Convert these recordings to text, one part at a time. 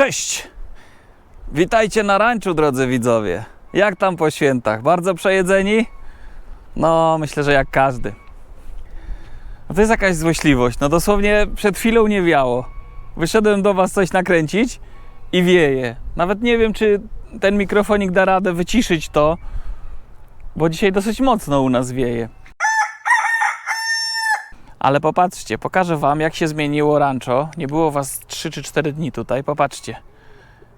Cześć! Witajcie na ranczu, drodzy widzowie. Jak tam po świętach? Bardzo przejedzeni? No, myślę, że jak każdy. No to jest jakaś złośliwość. No dosłownie przed chwilą nie wiało. Wyszedłem do Was coś nakręcić i wieje. Nawet nie wiem, czy ten mikrofonik da radę wyciszyć to, bo dzisiaj dosyć mocno u nas wieje. Ale popatrzcie, pokażę Wam, jak się zmieniło rancho. Nie było Was 3 czy 4 dni tutaj. Popatrzcie,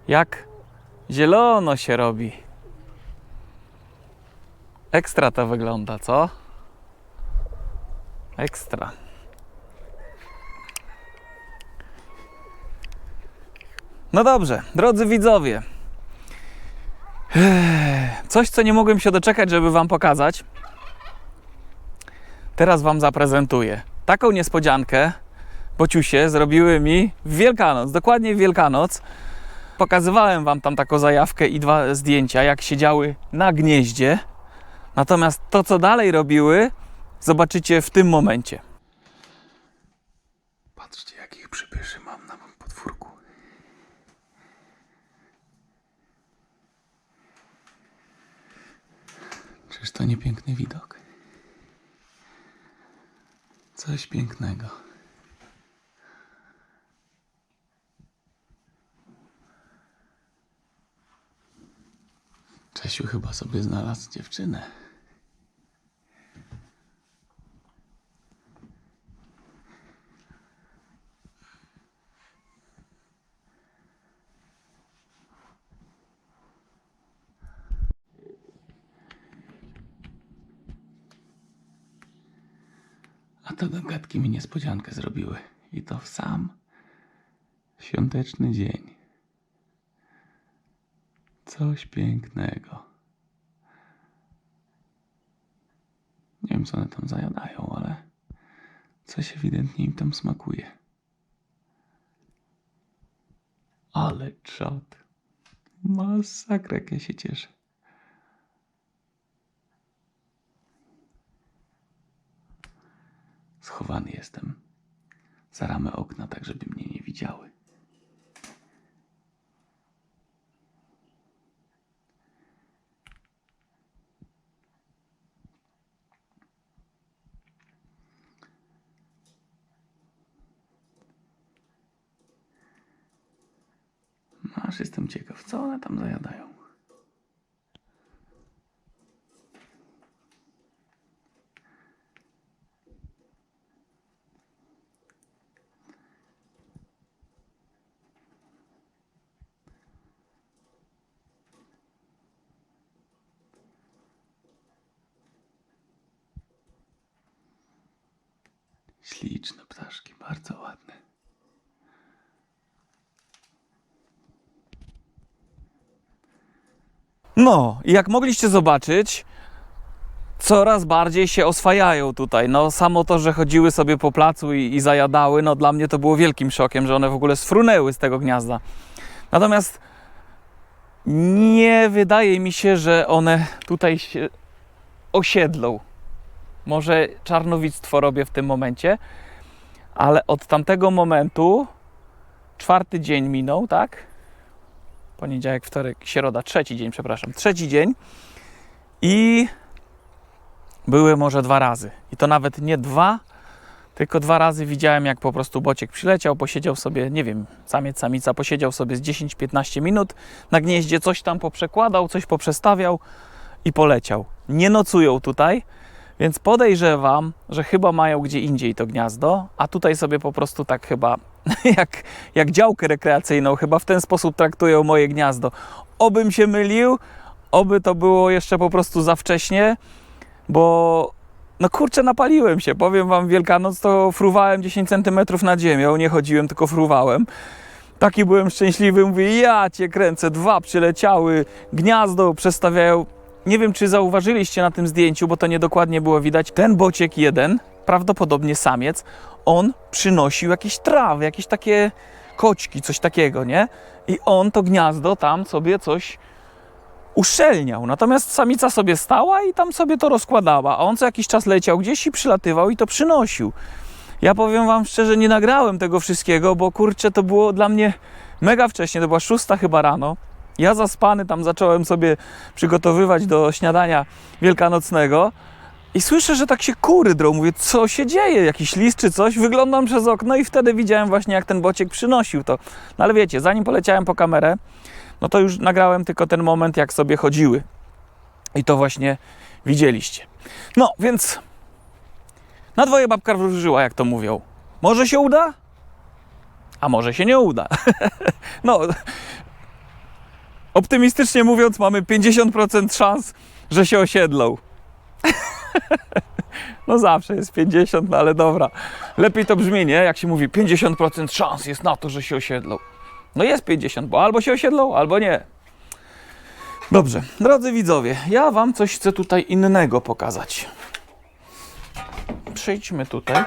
jak zielono się robi. Ekstra to wygląda, co? Ekstra. No dobrze, drodzy widzowie. Coś, co nie mogłem się doczekać, żeby Wam pokazać. Teraz Wam zaprezentuję. Taką niespodziankę bociusie zrobiły mi w Wielkanoc, dokładnie w Wielkanoc. Pokazywałem Wam tam taką zajawkę i dwa zdjęcia, jak siedziały na gnieździe. Natomiast to, co dalej robiły, zobaczycie w tym momencie. Patrzcie, jakich przybyszy mam na podwórku. Czyż to nie piękny widok? Coś pięknego. Czesiu chyba sobie znalazł dziewczynę. A to gadki mi niespodziankę zrobiły. I to w sam świąteczny dzień. Coś pięknego. Nie wiem, co one tam zajadają, ale coś ewidentnie im tam smakuje. Ale czad. Masakra, jak ja się cieszę. Schowany jestem za ramę okna, tak żeby mnie nie widziały. Aż jestem ciekaw, co one tam zajadają. Śliczne ptaszki, bardzo ładne. No, jak mogliście zobaczyć, coraz bardziej się oswajają tutaj. No, samo to, że chodziły sobie po placu i, i zajadały, no dla mnie to było wielkim szokiem, że one w ogóle sfrunęły z tego gniazda. Natomiast nie wydaje mi się, że one tutaj się osiedlą. Może czarnowictwo robię w tym momencie, ale od tamtego momentu czwarty dzień minął, tak? Poniedziałek, wtorek, środa, trzeci dzień, przepraszam, trzeci dzień i były może dwa razy. I to nawet nie dwa, tylko dwa razy widziałem, jak po prostu bociek przyleciał, posiedział sobie, nie wiem, samiec, samica, posiedział sobie z 10-15 minut na gnieździe, coś tam poprzekładał, coś poprzestawiał i poleciał. Nie nocują tutaj, więc podejrzewam, że chyba mają gdzie indziej to gniazdo, a tutaj sobie po prostu tak chyba jak, jak działkę rekreacyjną, chyba w ten sposób traktują moje gniazdo. Obym się mylił, oby to było jeszcze po prostu za wcześnie, bo no kurczę, napaliłem się. Powiem wam, Wielkanoc to fruwałem 10 cm nad ziemią, nie chodziłem, tylko fruwałem. Taki byłem szczęśliwy, mówię, ja cię kręcę, dwa przyleciały, gniazdo przestawiają. Nie wiem, czy zauważyliście na tym zdjęciu, bo to niedokładnie było widać. Ten bociek jeden, prawdopodobnie samiec, on przynosił jakieś trawy, jakieś takie koćki, coś takiego, nie? I on to gniazdo tam sobie coś uszczelniał. Natomiast samica sobie stała i tam sobie to rozkładała, a on co jakiś czas leciał gdzieś i przylatywał i to przynosił. Ja powiem wam szczerze, nie nagrałem tego wszystkiego, bo kurczę, to było dla mnie Mega wcześnie, to była szósta chyba rano. Ja zaspany tam zacząłem sobie przygotowywać do śniadania wielkanocnego i słyszę, że tak się kury drą. Mówię, co się dzieje? Jakiś list czy coś? Wyglądam przez okno i wtedy widziałem właśnie, jak ten bociek przynosił to. No ale wiecie, zanim poleciałem po kamerę, no to już nagrałem tylko ten moment, jak sobie chodziły. I to właśnie widzieliście. No, więc na dwoje babka wróżyła, jak to mówią. Może się uda? A może się nie uda. no, optymistycznie mówiąc, mamy 50% szans, że się osiedlą. no zawsze jest 50, no ale dobra. Lepiej to brzmi, nie? Jak się mówi 50% szans jest na to, że się osiedlą. No jest 50, bo albo się osiedlą, albo nie. Dobrze, drodzy widzowie, ja wam coś chcę tutaj innego pokazać. Przejdźmy tutaj.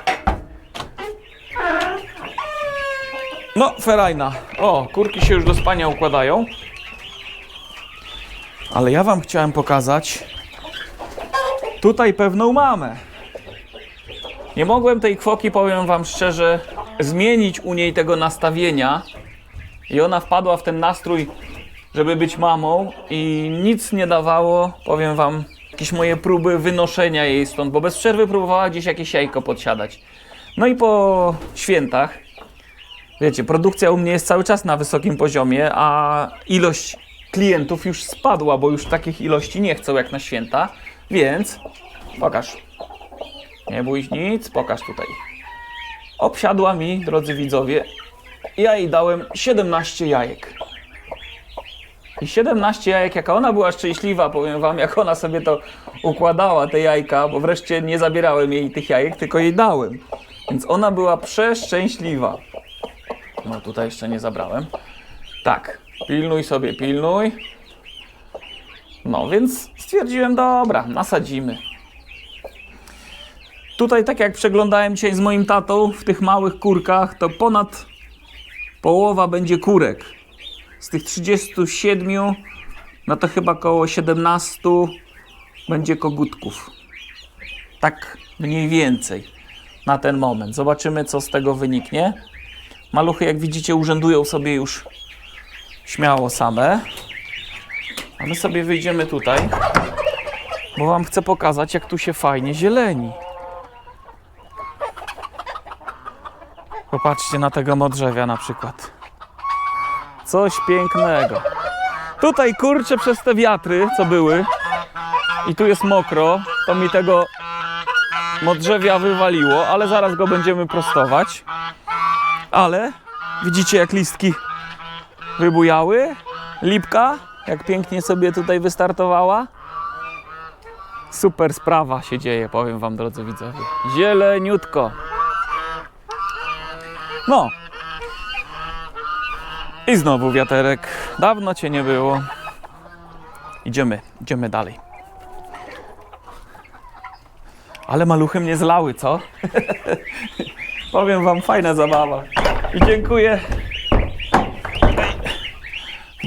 No, ferajna. O, kurki się już do spania układają. Ale ja wam chciałem pokazać tutaj pewną mamę. Nie mogłem tej kwoki, powiem wam szczerze, zmienić u niej tego nastawienia. I ona wpadła w ten nastrój, żeby być mamą i nic nie dawało, powiem wam, jakieś moje próby wynoszenia jej stąd, bo bez przerwy próbowała gdzieś jakieś jajko podsiadać. No i po świętach, wiecie, produkcja u mnie jest cały czas na wysokim poziomie, a ilość klientów już spadła, bo już takich ilości nie chcą jak na święta, więc pokaż. Nie bój nic, pokaż tutaj. Obsiadła mi, drodzy widzowie, ja jej dałem 17 jajek. I 17 jajek, jaka ona była szczęśliwa, powiem wam, jak ona sobie to układała, te jajka, bo wreszcie nie zabierałem jej tych jajek, tylko jej dałem. Więc ona była przeszczęśliwa. No tutaj jeszcze nie zabrałem. Tak, pilnuj sobie, pilnuj. No więc stwierdziłem, dobra, nasadzimy. Tutaj, tak jak przeglądałem dzisiaj z moim tatą w tych małych kurkach, to ponad połowa będzie kurek. Z tych 37, no to chyba około 17 będzie kogutków. Tak mniej więcej na ten moment. Zobaczymy, co z tego wyniknie. Maluchy, jak widzicie, urzędują sobie już śmiało same. A my sobie wyjdziemy tutaj, bo Wam chcę pokazać, jak tu się fajnie zieleni. Popatrzcie na tego modrzewia na przykład. Coś pięknego. Tutaj kurczę przez te wiatry, co były, i tu jest mokro, to mi tego modrzewia wywaliło, ale zaraz go będziemy prostować. Ale widzicie, jak listki wybujały? Lipka, jak pięknie sobie tutaj wystartowała. Super sprawa się dzieje, powiem Wam, drodzy widzowie. Zieleniutko. No. I znowu wiaterek. Dawno cię nie było. Idziemy, idziemy dalej. Ale maluchy mnie zlały, co? Powiem wam, fajna zabawa. I dziękuję.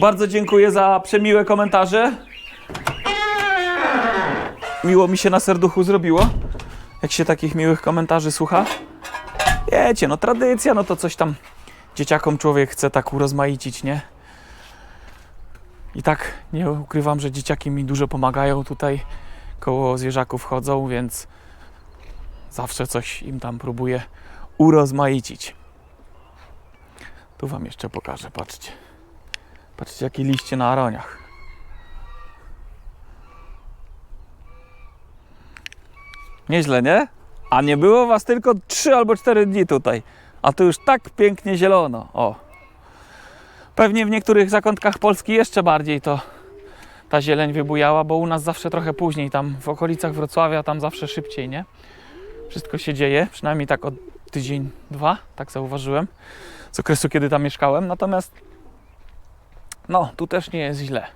Bardzo dziękuję za przemiłe komentarze. Miło mi się na serduchu zrobiło, jak się takich miłych komentarzy słucha. Wiecie, no tradycja, no to coś tam dzieciakom człowiek chce tak urozmaicić, nie? I tak nie ukrywam, że dzieciaki mi dużo pomagają tutaj, koło zwierzaków chodzą, więc zawsze coś im tam próbuję urozmaicić. Tu wam jeszcze pokażę, patrzcie. Patrzcie, jakie liście na aroniach. Nieźle, nie? A nie było was tylko 3 albo 4 dni tutaj. A tu już tak pięknie zielono. O. Pewnie w niektórych zakątkach Polski jeszcze bardziej to ta zieleń wybujała, bo u nas zawsze trochę później, tam w okolicach Wrocławia, tam zawsze szybciej, nie? Wszystko się dzieje, przynajmniej tak od tydzień, dwa, tak zauważyłem, z okresu, kiedy tam mieszkałem. Natomiast, no, tu też nie jest źle.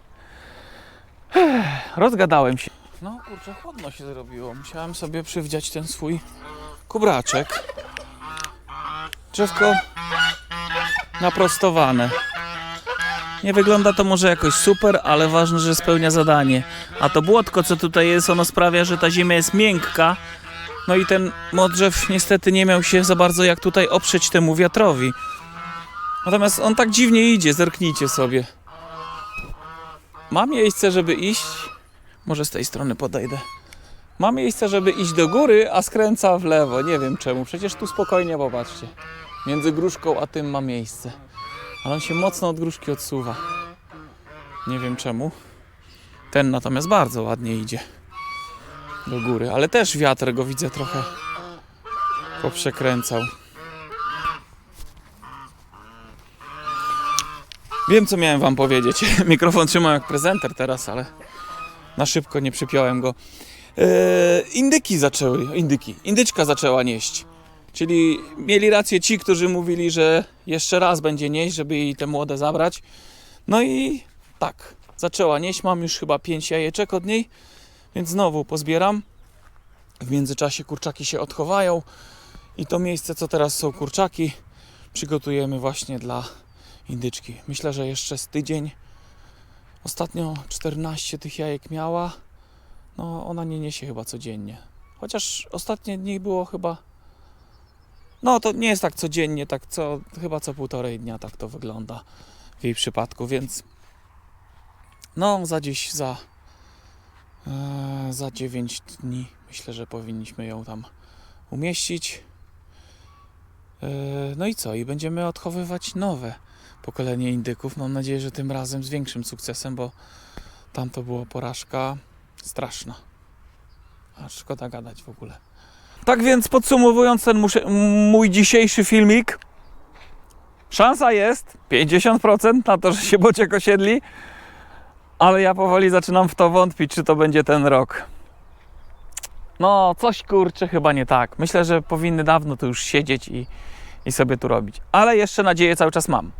Rozgadałem się. No kurczę, chłodno się zrobiło. Musiałem sobie przywdziać ten swój kubraczek. Drzewko naprostowane. Nie wygląda to może jakoś super, ale ważne, że spełnia zadanie. A to błotko, co tutaj jest, ono sprawia, że ta ziemia jest miękka. No i ten modrzew niestety nie miał się za bardzo jak tutaj oprzeć temu wiatrowi. Natomiast on tak dziwnie idzie, zerknijcie sobie. Ma miejsce, żeby iść. Może z tej strony podejdę. Ma miejsce, żeby iść do góry, a skręca w lewo. Nie wiem czemu. Przecież tu spokojnie, popatrzcie. Między gruszką a tym ma miejsce. Ale on się mocno od gruszki odsuwa. Nie wiem czemu. Ten natomiast bardzo ładnie idzie do góry, ale też wiatr go widzę trochę poprzekręcał. Wiem, co miałem wam powiedzieć. Mikrofon trzymam jak prezenter teraz, ale na szybko nie przypiąłem go. Eee, indyki zaczęły, indyki, indyczka zaczęła nieść. Czyli mieli rację ci, którzy mówili, że jeszcze raz będzie nieść, żeby jej te młode zabrać. No i tak, zaczęła nieść. Mam już chyba pięć jajeczek od niej, więc znowu pozbieram. W międzyczasie kurczaki się odchowają i to miejsce, co teraz są kurczaki, przygotujemy właśnie dla indyczki. Myślę, że jeszcze z tydzień. Ostatnio 14 tych jajek miała. No, ona nie niesie chyba codziennie. Chociaż ostatnie dni było chyba. No, to nie jest tak codziennie, tak co, chyba co półtorej dnia tak to wygląda w jej przypadku, więc no, za dziś, za, e, za 9 dni myślę, że powinniśmy ją tam umieścić. E, no i co? I będziemy odchowywać nowe pokolenie indyków. Mam nadzieję, że tym razem z większym sukcesem, bo tam to była porażka straszna. A szkoda gadać w ogóle. Tak więc podsumowując ten mój dzisiejszy filmik, szansa jest 50% na to, że się bociek osiedli, ale ja powoli zaczynam w to wątpić, czy to będzie ten rok. No, coś kurczę chyba nie tak. Myślę, że powinny dawno tu już siedzieć i, i sobie tu robić. Ale jeszcze nadzieję cały czas mam.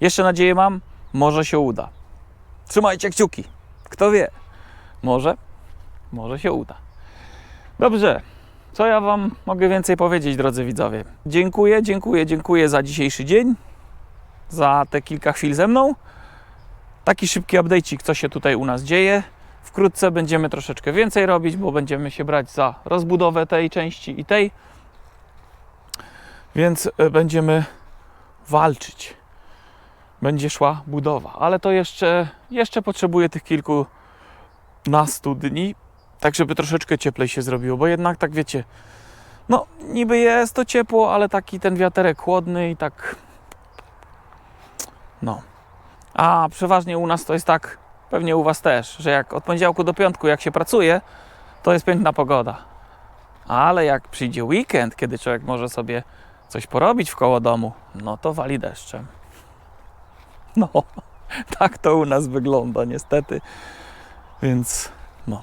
Jeszcze nadzieję mam, może się uda. Trzymajcie kciuki. Kto wie? Może, może się uda. Dobrze. Co ja Wam mogę więcej powiedzieć, drodzy widzowie? Dziękuję, dziękuję, dziękuję za dzisiejszy dzień, za te kilka chwil ze mną. Taki szybki update'cik, co się tutaj u nas dzieje. Wkrótce będziemy troszeczkę więcej robić, bo będziemy się brać za rozbudowę tej części i tej. Więc e, będziemy walczyć. Będzie szła budowa, ale to jeszcze, jeszcze potrzebuje tych kilkunastu dni, tak żeby troszeczkę cieplej się zrobiło, bo jednak tak wiecie, no niby jest to ciepło, ale taki ten wiaterek chłodny i tak no. A przeważnie u nas to jest tak, pewnie u Was też, że jak od poniedziałku do piątku jak się pracuje, to jest piękna pogoda. Ale jak przyjdzie weekend, kiedy człowiek może sobie coś porobić w koło domu, no to wali deszczem. No, tak to u nas wygląda niestety. Więc no,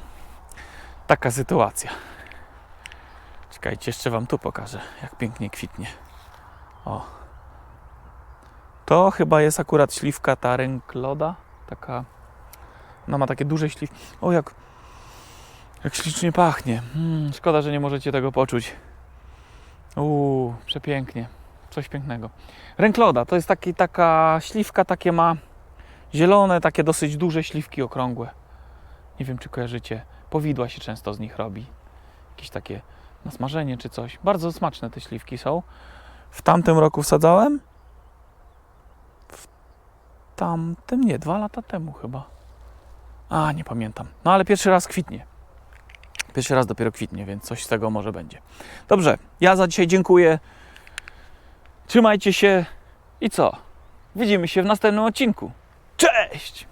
taka sytuacja. Czekajcie, jeszcze Wam tu pokażę, jak pięknie kwitnie. O. To chyba jest akurat śliwka ta rękloda. Taka, no ma takie duże śliwki. O, jak, jak ślicznie pachnie. Mm, szkoda, że nie możecie tego poczuć. Uuu, przepięknie. Coś pięknego. Rękloda to jest taki, taka śliwka, takie ma zielone, takie dosyć duże śliwki okrągłe. Nie wiem, czy kojarzycie. Powidła się często z nich robi. Jakieś takie na smażenie czy coś. Bardzo smaczne te śliwki są. W tamtym roku wsadzałem. W tamtym, nie, dwa lata temu chyba. A, nie pamiętam. No ale pierwszy raz kwitnie. Pierwszy raz dopiero kwitnie, więc coś z tego może będzie. Dobrze, ja za dzisiaj dziękuję. Trzymajcie się i co? Widzimy się w następnym odcinku. Cześć!